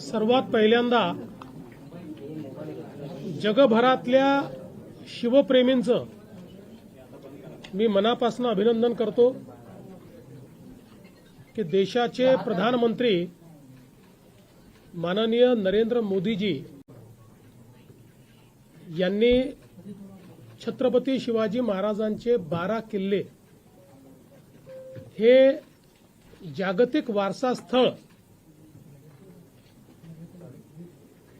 सर्वात पहिल्यांदा जगभरातल्या शिवप्रेमींचं मी मनापासून अभिनंदन करतो की देशाचे प्रधानमंत्री माननीय नरेंद्र मोदीजी यांनी छत्रपती शिवाजी महाराजांचे बारा किल्ले हे जागतिक वारसा स्थळ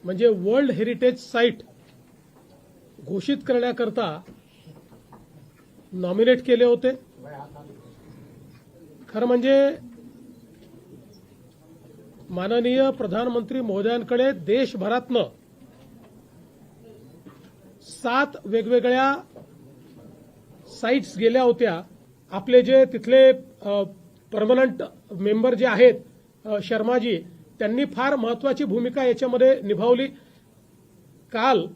म्हणजे वर्ल्ड हेरिटेज साईट घोषित करण्याकरता नॉमिनेट केले होते. खरं म्हणजे माननीय प्रधानमंत्री महोदयांकडे देशभरातनं सात वेगवेगळ्या साईट्स गेल्या होत्या. आपले जे तिथले परमनंट मेंबर जे आहेत शर्माजी त्यांनी फार महत्वाची भूमिका याच्यामध्ये निभावली. काल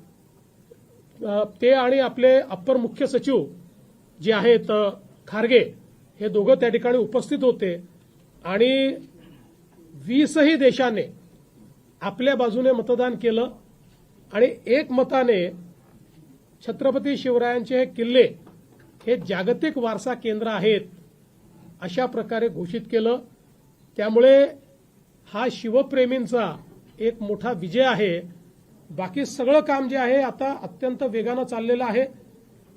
ते आणि आपले अप्पर मुख्य सचिव जे आहेत खारगे हे दोघं त्या ठिकाणी उपस्थित होते आणि वीसही देशाने आपल्या बाजूने मतदान केलं आणि एक मताने छत्रपती शिवरायांचे हे किल्ले हे जागतिक वारसा केंद्र आहेत अशा प्रकारे घोषित केलं. त्यामुळे हा शिवप्रेमींचा एक मोठा विजय आहे. बाकी सगळं काम जे आहे आता अत्यंत वेगानं चाललेलं आहे.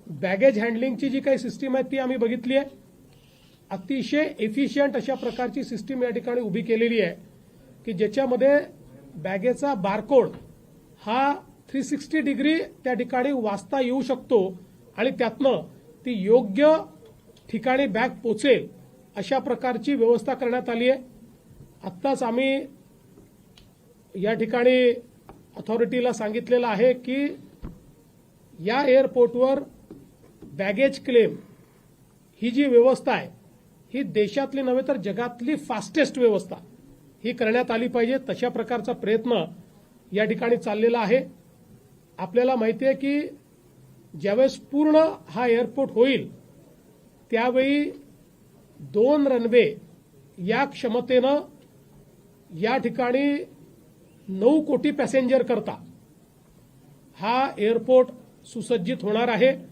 बॅगेज हँडलिंगची जी काही सिस्टीम आहे ती आम्ही बघितली आहे. अतिशय एफिशियंट अशा प्रकारची सिस्टीम या ठिकाणी उभी केलेली आहे की ज्याच्यामध्ये बॅगेचा बारकोड हा थ्री सिक्स्टी डिग्री त्या ठिकाणी वाचता येऊ शकतो आणि त्यातनं ती योग्य ठिकाणी बॅग पोचेल अशा प्रकारची व्यवस्था करण्यात आली आहे. आत्ताच आम्ही या ठिकाणी अथॉरिटीला सांगितलेलं आहे की या एअरपोर्टवर बॅगेज क्लेम ही जी व्यवस्था आहे ही देशातली नव्हे तर जगातली फास्टेस्ट व्यवस्था ही करण्यात आली पाहिजे. तशा प्रकारचा प्रयत्न या ठिकाणी चाललेला आहे. आपल्याला माहिती आहे की ज्यावेळेस पूर्ण हा एअरपोर्ट होईल त्यावेळी दोन रनवे या क्षमतेनं या ठिकाणी नऊ कोटी पॅसेंजर करता हा एअरपोर्ट सुसज्जित होणार आहे.